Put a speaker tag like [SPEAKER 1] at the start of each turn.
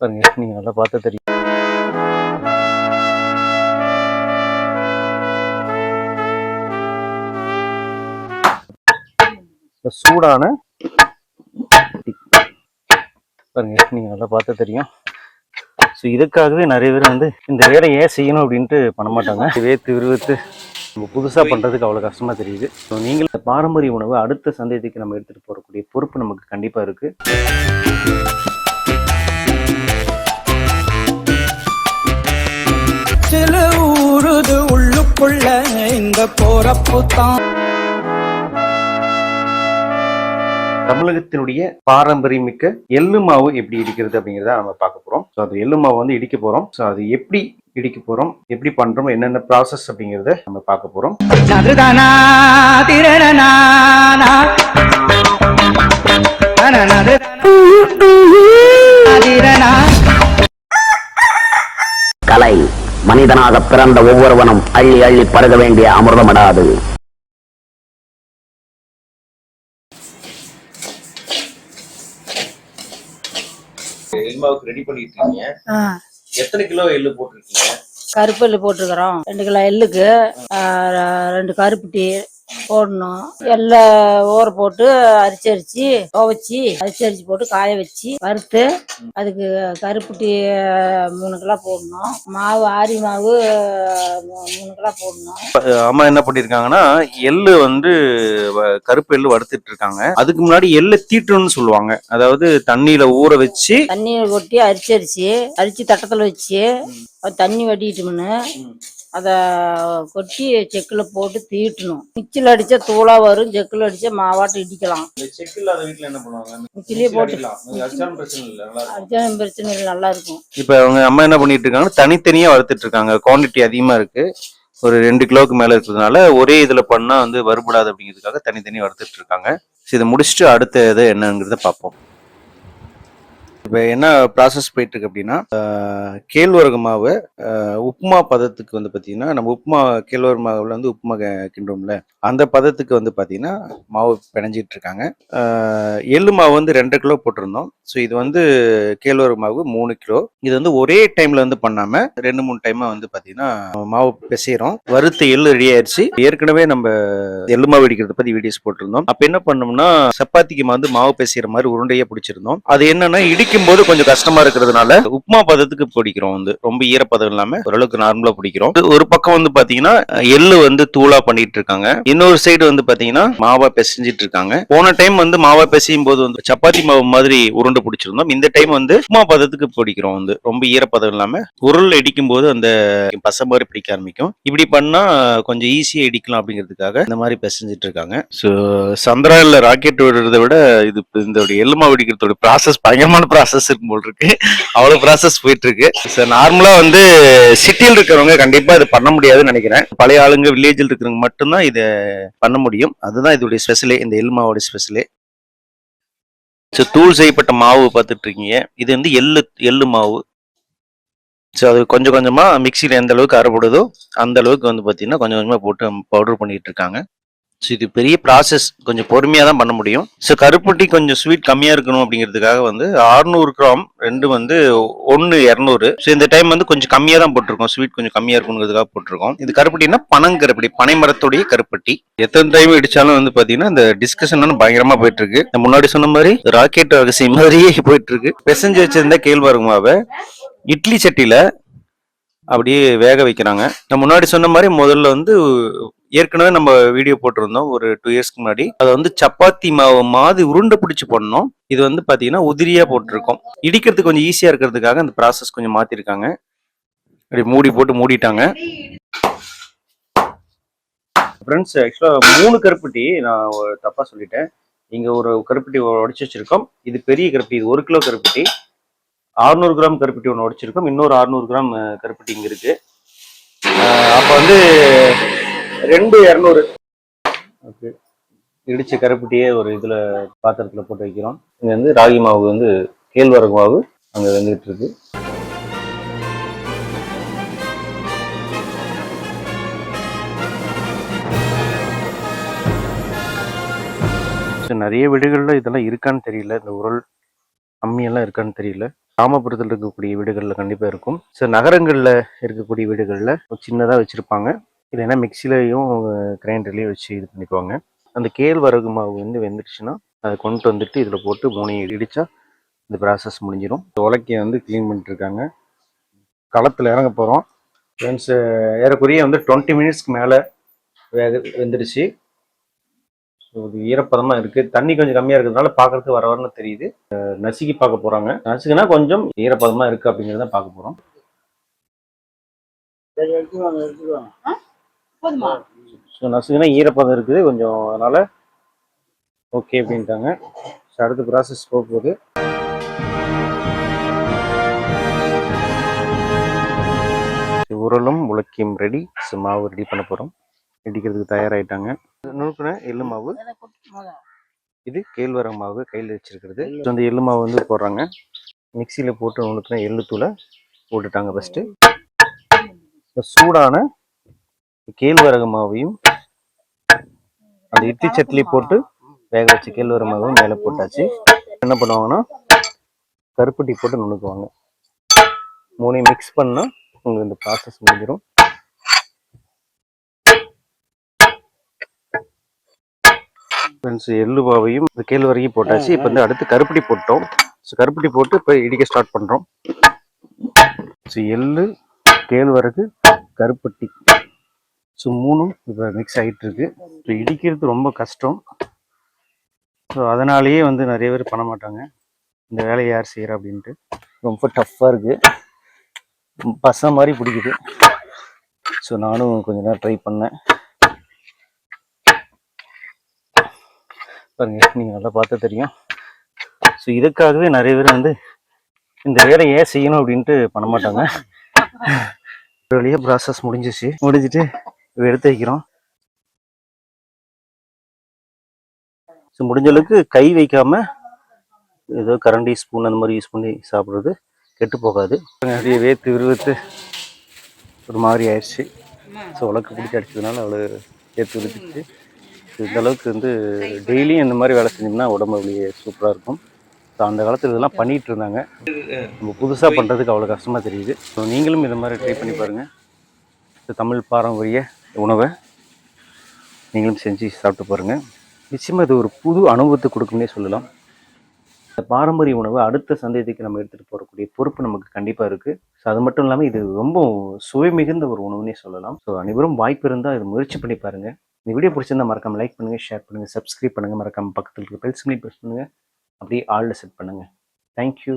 [SPEAKER 1] பாருங்க நீங்க நல்லா பார்த்தா தெரியும் சூடான பாருங்க நீங்க நல்லா பார்த்தா தெரியும். ஸோ இதுக்காகவே நிறைய பேர் வந்து இந்த வேலையை ஏன் செய்யணும் அப்படின்ட்டு பண்ண மாட்டாங்க. வேத்து. விருவத்து நம்ம புதுசாக பண்ணுறதுக்கு அவ்வளோ கஷ்டமாக தெரியுது. ஸோ நீங்கள் இந்த பாரம்பரிய உணவை அடுத்த சந்தேகத்துக்கு நம்ம எடுத்துகிட்டு போகக்கூடிய பொறுப்பு நமக்கு கண்டிப்பாக இருக்குது
[SPEAKER 2] இந்த போறப்பு தான்.
[SPEAKER 1] தமிழகத்தினுடைய பாரம்பரியமிக்க எள்ளு மாவு எப்படி இடிக்கிறது அப்படிங்கிறத நம்ம பார்க்க போறோம். ஸோ அது எள்ளு மாவு வந்து இடிக்க போறோம். ஸோ அது எப்படி இடிக்க போறோம்? எப்படி பண்றோம்? என்னென்ன ப்ராசஸ் அப்படிங்கிறத நம்ம பார்க்க
[SPEAKER 2] திரணனா
[SPEAKER 3] கலை மனிதனாக பிறந்த ஒவ்வொருவனும் அள்ளி அள்ளி பருக வேண்டிய அமிர்தமடாது.
[SPEAKER 1] எள்மாவுக்கு ரெடி பண்ணிட்டு இருக்கீங்க
[SPEAKER 4] ஆ,
[SPEAKER 1] எத்தனை கிலோ எள்ளு போட்டிருக்கீங்க?
[SPEAKER 4] கருப்பு எள்ளு போட்டிருக்கிறோம். ரெண்டு கிலோ எள்ளுக்கு ரெண்டு கருப்பட்டி போடணும். எல்லாம் ஊற போட்டு அரிச்சு அரிச்சு துவைச்சி அரிச்சு அரிச்சு போட்டு காய வச்சு வறுத்து அதுக்கு கருப்பட்டி மூணு கிலோ போடணும். மாவு ஆரி மாவு மூணு கிலோ போடணும்.
[SPEAKER 1] அம்மா என்ன பண்ணிருக்காங்கன்னா எள்ளு வந்து கருப்பு எள்ளு வறுத்துட்டு இருக்காங்க. அதுக்கு முன்னாடி எள்ளு தீட்டுன்னு சொல்லுவாங்க. அதாவது தண்ணியில ஊற வச்சு
[SPEAKER 4] தண்ணியை கொட்டி அரிச்சு அரிச்சு அரிச்சு தட்டத்தில் வச்சு தண்ணி வடிட்டுமுன்னு அதை கொட்டி செக்கில் போட்டு தீட்டணும். மிக்சியில் அடிச்சா தூளா வரும் செக்கில் அடிச்சா மாவாட்டம் இடிக்கலாம். மிக்சிலேயே போட்டு
[SPEAKER 1] அடிச்சாலும் பிரச்சனை இல்லை
[SPEAKER 4] நல்லா இருக்கும்.
[SPEAKER 1] இப்ப அவங்க அம்மா என்ன பண்ணிட்டு இருக்காங்கன்னா தனித்தனியா வறுத்துட்டு இருக்காங்க. குவாண்டிட்டி அதிகமா இருக்கு. ஒரு ரெண்டு கிலோவுக்கு மேல இருக்கிறதுனால ஒரே இதுல பண்ணா வந்து வறுபடாது அப்படிங்கிறதுக்காக தனித்தனியா வறுத்துட்டு இருக்காங்க. இதை முடிச்சுட்டு அடுத்த இது என்னங்கிறத பார்ப்போம். இப்போ என்ன ப்ராசஸ் போயிட்டு இருக்கு அப்படின்னா கேழ்வரகு மாவு உப்புமா பதத்துக்கு வந்து பார்த்தீங்கன்னா நம்ம உப்புமா கேழ்வரகு மாவுல வந்து உப்புமா கிண்டோம்ல அந்த பதத்துக்கு வந்து பார்த்தீங்கன்னா மாவு பிணைஞ்சிட்டு இருக்காங்க. எள்ளு மாவு வந்து ரெண்டு கிலோ போட்டிருந்தோம். ஸோ இது வந்து கேழ்வரகு மாவு மூணு கிலோ. இது வந்து ஒரே டைம்ல வந்து பண்ணாம ரெண்டு மூணு டைமா வந்து பார்த்தீங்கன்னா மாவு பிசைகிறோம் வறுத்த எள்ளு ரெடி ஆயிடுச்சு ஏற்கனவே நம்ம எள்ளு மாவு இடிக்கிறத பத்தி வீடியோஸ் போட்டிருந்தோம். அப்போ என்ன பண்ணோம்னா சப்பாத்திக்கு வந்து மாவு பிசைகிற மாதிரி உருண்டையே பிடிச்சிருந்தோம். அது என்னன்னா பிடிக்கும் போது கொஞ்சம் கஷ்டமா இருக்கிறதுனால உப்புமா பதத்துக்கு பிடிக்கிறோம் வந்து. ரொம்ப ஈரப்பதம் இல்லாம ஓரளவுக்கு நார்மலா பிடிக்கிறோம். ஒரு பக்கம் வந்து பாத்தீங்கன்னா எள்ளு வந்து தூளா பண்ணிட்டு இருக்காங்க இன்னொரு சைடு வந்து பாத்தீங்கன்னா மாவா பிசைஞ்சிட்டு இருக்காங்க. போன டைம் வந்து மாவா பிசையும் போது வந்து சப்பாத்தி மாவு மாதிரி உருண்டை பிடிச்சிருந்தோம். இந்த டைம் வந்து உப்புமா பதத்துக்கு பிடிக்கிறோம் வந்து. ரொம்ப ஈரப்பதம் இல்லாம உருள் இடிக்கும் போது அந்த பசை மாதிரி பிடிக்க ஆரம்பிக்கும். இப்படி பண்ணா கொஞ்சம் ஈஸியா இடிக்கலாம் அப்படிங்கிறதுக்காக இந்த மாதிரி பிசைஞ்சிட்டு இருக்காங்க. ஸோ சந்திராயில் ராக்கெட் விடுறத விட இது இந்த எள்ளுமா வெடிக்கிறதோட ப்ராசஸ் பயங்கரமான ப்ராசஸ் இருக்கும் போல் இருக்கு. அவ்வளவு ப்ராசஸ் போயிட்டு இருக்கு. சார் நார்மலா வந்து சிட்டியில் இருக்கிறவங்க கண்டிப்பா இது பண்ண முடியாதுன்னு நினைக்கிறேன். பழைய ஆளுங்க வில்லேஜில் இருக்கிறவங்க மட்டும்தான் இதை பண்ண முடியும். அதுதான் இதோடைய ஸ்பெஷலே இந்த எல்மாவோட ஸ்பெஷலே ஸோ தூள் செய்யப்பட்ட மாவு பார்த்துட்டு இருக்கீங்க. இது வந்து எள்ளு எள்ளு மாவு. ஸோ அது கொஞ்சம் கொஞ்சமாக மிக்சியில் எந்த அளவுக்கு அரைப்படுதோ அந்த அளவுக்கு வந்து பார்த்தீங்கன்னா கொஞ்சம் கொஞ்சமாக போட்டு பவுடர் பண்ணிட்டு இருக்காங்க. ஸோ இது பெரிய ப்ராசஸ் கொஞ்சம் பொறுமையாக தான் பண்ண முடியும். ஸோ கருப்பட்டி கொஞ்சம் ஸ்வீட் கம்மியாக இருக்கணும் அப்படிங்கிறதுக்காக வந்து 600 கிராம் ரெண்டு வந்து ஒன்று இரநூறு. ஸோ இந்த டைம் வந்து கொஞ்சம் கம்மியாக தான் போட்டிருக்கோம். ஸ்வீட் கொஞ்சம் கம்மியாக இருக்கணுங்கிறதுக்காக போட்டிருக்கோம். இது கருப்பட்டின்னா பனங்கருப்பட்டி பனைமரத்துடைய கருப்பட்டி. எத்தனை டைம் அடித்தாலும் வந்து பார்த்தீங்கன்னா இந்த டிஸ்கஷன் பயங்கரமாக போயிட்டு இருக்கு முன்னாடி சொன்ன மாதிரி ராக்கெட் ரகசியம் மாதிரியே போயிட்டு இருக்கு பிசைஞ்சு வச்சிருந்த இட்லி சட்டியில் அப்படியே வேக வைக்கிறாங்க. நான் முன்னாடி சொன்ன மாதிரி முதல்ல வந்து ஏற்கனவே நம்ம வீடியோ போட்டிருந்தோம் ஒரு டூ இயர்ஸ்க்கு முன்னாடி. அதை வந்து சப்பாத்தி மாவு மாதிரி உருண்டை பிடிச்சி பண்ணோம் இது வந்து பார்த்தீங்கன்னா உதிரியா போட்டிருக்கோம். இடிக்கிறதுக்கு கொஞ்சம் ஈஸியாக இருக்கிறதுக்காக அந்த ப்ராசஸ் கொஞ்சம் மாற்றிருக்காங்க அப்படி மூடி போட்டு மூடிட்டாங்க. ஃப்ரெண்ட்ஸ் ஆக்சுவலாக மூணு கருப்பட்டி நான் தப்பாக சொல்லிட்டேன். இங்கே ஒரு கருப்பட்டி உடச்சி வச்சிருக்கோம். இது பெரிய கருப்பட்டி இது ஒரு கிலோ கருப்பட்டி. 600 கிராம் கருப்பட்டி ஒன்று உடைச்சிருக்கோம். இன்னொரு 600 கிராம் கருப்பட்டி இங்கே இருக்கு. அப்போ வந்து ரெண்டு இரநூறு. ஓகே. இடிச்ச கருப்பட்டியே ஒரு இதில் பாத்திரத்தில் போட்டு வைக்கிறோம். இங்கே வந்து ராகி மாவு வந்து கேழ்வரகு மாவு அங்கே வந்துகிட்டு இருக்கு. ஸோ நிறைய வீடுகளில் இதெல்லாம் இருக்கான்னு தெரியல. இந்த உரல் அம்மியெல்லாம் இருக்கான்னு தெரியல. கிராமப்புறத்தில் இருக்கக்கூடிய வீடுகளில் கண்டிப்பாக இருக்கும். ஸோ நகரங்களில் இருக்கக்கூடிய வீடுகளில் சின்னதாக வச்சுருப்பாங்க. இல்லைன்னா மிக்சிலையும் கிரைண்டர்லேயும் வச்சு இது பண்ணிக்குவாங்க. அந்த கேழ்வரகு மாவு வந்து வெந்துருச்சுன்னா அதை கொண்டு வந்துட்டு இதில் போட்டு மூணையும் இடித்தா இந்த ப்ராசஸ் முடிஞ்சிடும் உலக்கையை வந்து க்ளீன் பண்ணிட்டுருக்காங்க. களத்தில் இறங்க போகிறோம் ஃப்ரெண்ட்ஸ் ஏறக்குறைய வந்து டுவெண்ட்டி மினிட்ஸ்க்கு மேலே வேக வெந்துடுச்சு இது ஈரப்பதமாக இருக்குது தண்ணி கொஞ்சம் கம்மியாக இருக்கிறதுனால பார்க்கறதுக்கு வர வரன்னு தெரியுது. நசுக்கி பார்க்க போகிறாங்க நசுக்குனா கொஞ்சம் ஈரப்பதமாக இருக்குது அப்படிங்கிறத பார்க்க போகிறோம் ஸோ நசுக்குனா ஈரப்பதம் இருக்குது. கொஞ்சம் அதனால் ஓகே அப்படின்ட்டாங்க. ஸோ அடுத்த ப்ராசஸ் போக போகுது. உரலும் உலக்கியும் ரெடி ஸோ மாவு ரெடி பண்ண போகிறோம் இடிக்கிறதுக்கு தயாராகிட்டாங்க நுணுக்குன எள்ளு மாவு. இது கேழ்வரகு மாவு கையில் வச்சிருக்கிறது. அந்த எள்ளு மாவு வந்து போடுறாங்க. மிக்சியில் போட்டு நுணுக்குன எள்ளு தூளை போட்டுட்டாங்க ஃபஸ்ட்டு சூடான கேழ்வரகு மாவையும் அந்த இட்லி சட்லி போட்டு வேக வச்ச கேழ்வரகு மாவும் மேலே போட்டாச்சு. என்ன பண்ணுவாங்கன்னா கருப்பட்டி போட்டு நுணுக்குவாங்க. மூணையும் மிக்ஸ் பண்ணால் உங்களுக்கு இந்த ப்ராசஸ் முடிஞ்சிடும் ஃப்ரெண்ட்ஸ் எள்ளு மாவையும் இந்த கேழ்வரகையும் போட்டாச்சு. இப்போ வந்து அடுத்து கருப்பட்டி போட்டோம். ஸோ கருப்பட்டி போட்டு இப்போ இடிக்க ஸ்டார்ட் பண்ணுறோம் ஸோ எள்ளு கேழ்வரகு கருப்பட்டி. ஸோ மூணும் இப்போ மிக்ஸ் ஆகிட்டு இருக்கு இப்போ இடிக்கிறது ரொம்ப கஷ்டம். ஸோ அதனாலேயே வந்து நிறைய பேர் பண்ண மாட்டாங்க. இந்த வேலையை யார் செய்கிறா அப்படின்ட்டு. ரொம்ப டஃப்பாக இருக்குது பசை மாதிரி பிடிக்குது. ஸோ நானும் கொஞ்ச நேரம் ட்ரை பண்ணேன். பாருங்க நீங்கள் நல்லா பார்த்து தெரியும். ஸோ இதுக்காகவே நிறைய பேர் வந்து இந்த வேலையை ஏன் செய்யணும் அப்படின்ட்டு பண்ண மாட்டாங்க. ஒரு வழியாக ப்ராசஸ் முடிஞ்சிச்சு. முடிஞ்சிட்டு எடுத்து வைக்கிறோம். ஸோ முடிஞ்ச அளவுக்கு கை வைக்காம ஏதோ கரண்டி ஸ்பூன் அந்த மாதிரி யூஸ் பண்ணி சாப்பிட்றது கெட்டு போகாது. நிறைய வேத்து விருவத்து ஒரு மாதிரி ஆயிடுச்சு. ஸோ உலக்கு பிடிச்சி அடிச்சதுனால அவ்வளோ வேத்து விருத்துச்சு இந்த அளவுக்கு வந்து டெய்லியும் இந்த மாதிரி வேலை செஞ்சோம்னா உடம்பு அப்படியே சூப்பராக இருக்கும். ஸோ அந்த காலத்தில் இதெல்லாம் பண்ணிட்டு இருந்தாங்க. நம்ம புதுசாக பண்ணுறதுக்கு அவ்வளோ கஷ்டமாக தெரியுது. ஸோ நீங்களும் இந்த மாதிரி ட்ரை பண்ணி பாருங்கள் இந்த தமிழ் பாரம்பரிய உணவை நீங்களும் செஞ்சு சாப்பிட்டு பாருங்கள் நிச்சயமாக இது ஒரு புது அனுபவத்தை கொடுக்கும்னே சொல்லலாம். இந்த பாரம்பரிய உணவை அடுத்த சந்ததிக்கு நம்ம எடுத்துகிட்டு போகக்கூடிய பொறுப்பு நமக்கு கண்டிப்பாக இருக்குது ஸோ அது மட்டும் இல்லாமல் இது ரொம்ப சுவை மிகுந்த ஒரு உணவுன்னே சொல்லலாம். ஸோ அனைவரும் வாய்ப்பு இருந்தால் இது முயற்சி பண்ணி பாருங்கள் இந்த வீடியோ பிடிச்சிருந்தா மறக்காம லைக் பண்ணுங்கள் ஷேர் பண்ணுங்கள் சப்ஸ்கிரைப் பண்ணுங்கள் மறக்காம பக்கத்தில் இருக்க பெல் சிம்லி ப்ரெஸ் பண்ணுங்கள் அப்படியே ஆளில் செட் பண்ணுங்கள் தேங்க்யூ